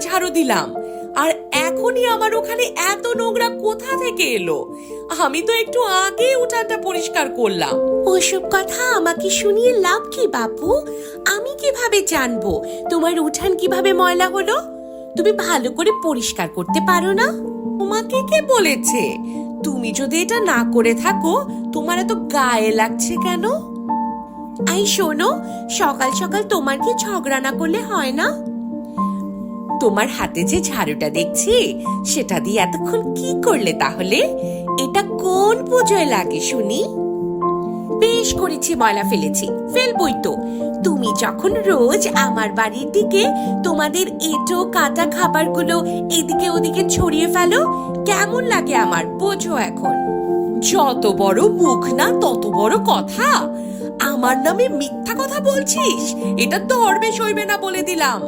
ঝাড়ু দিলাম। আর এখনই আমার ওখানে এত নোংরা কোথা থেকে এলো? আমি তো একটু আগে উঠানটা পরিষ্কার করলাম। ওসব কথা আমাকে শুনিয়ে লাভ কি বাপু? আমি কীভাবে জানব? তোমার উঠান কীভাবে ময়লা হলো? তুমি ভালো করে পরিষ্কার করতে পারো না? তোমাকে কে বলেছে? তুমি যদি এটা না করে থাকো তোমার এত গায়ে লাগছে কেন? শোনো, সকাল সকাল তোমার কি ঝগড়া না করলে হয় না? তোমার হাতে যে ঝাড়ুটা দেখছি, সেটা দিয়ে এতক্ষণ কি করলে তাহলে? এটা কোন লাগে শুনি? বেশ করেছি, ময়লা ফেলেছি। ফেলবই তো। তুমি যখন রোজ আমার বাড়ির দিকে তোমাদের এঁটো, কাটা খাবারগুলো এদিকে ওদিকে ছড়িয়ে ফেলো, কেমন লাগে আমার? বোঝো এখন। যত বড় মুখ না, তত বড় কথা। আমার নামে মিথ্যা কথা বলছিস? এটা ধর্মে সইবে না বলে দিলাম।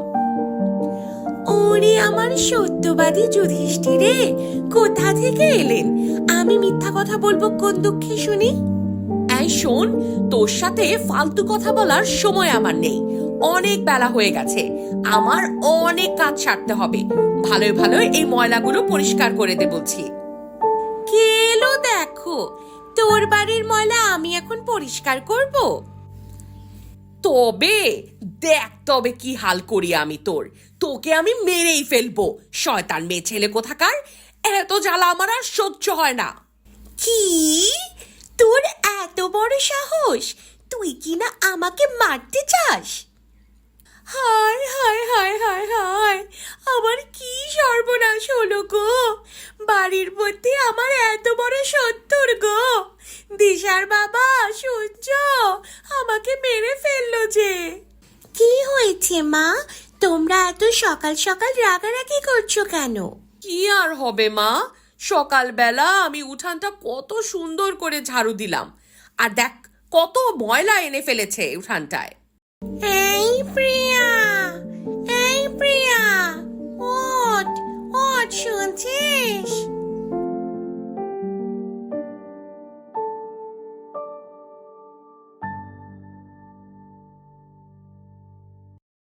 ওরে আমার সত্যবাদী যুধিষ্ঠিরে কোথা থেকে এলেন? আমি মিথ্যা কথা বলব কোন দুঃখে শুনি? এই শোন তোর সাথে ফালতু কথা বলার সময় আমার নেই। অনেক বেলা হয়ে গেছে। আমার অনেক কাজ সারতে হবে। ভালোই ভালোই এই ময়লাগুলো পরিষ্কার করে দে বলছি। কে এলো দেখো তোর বাড়ির ময়লা আমি এখন পরিষ্কার করব? তবে দেখ তবে কি হাল করি আমি তোর। তোকে আমি মেরেই ফেলব। শয়তান মেয়ে ছেলে কোথাকার? এত জ্বালা আমার আর সহ্য হয় না। কি? তোর এত বড় সাহস? তুই কি না আমাকে মারতে চাস? হায় হায় হায় হায় হায় আমার কি সর্বনাশ হলো গো? বাড়ির মধ্যে আমার এত বড় সত্তর গো? দিশার বাবা হয়েছে মা তোমরা এত সকাল সকাল রাগারাগি করছ কেন? কি আর হবে মা? সকালবেলা আমি উঠানটা কত সুন্দর করে ঝাড়ু দিলাম। আর দেখ কত ময়লা এনে ফেলেছে উঠানটায়। এই প্রিয়া এই প্রিয়া ওঠ ওঠ শুনছিস?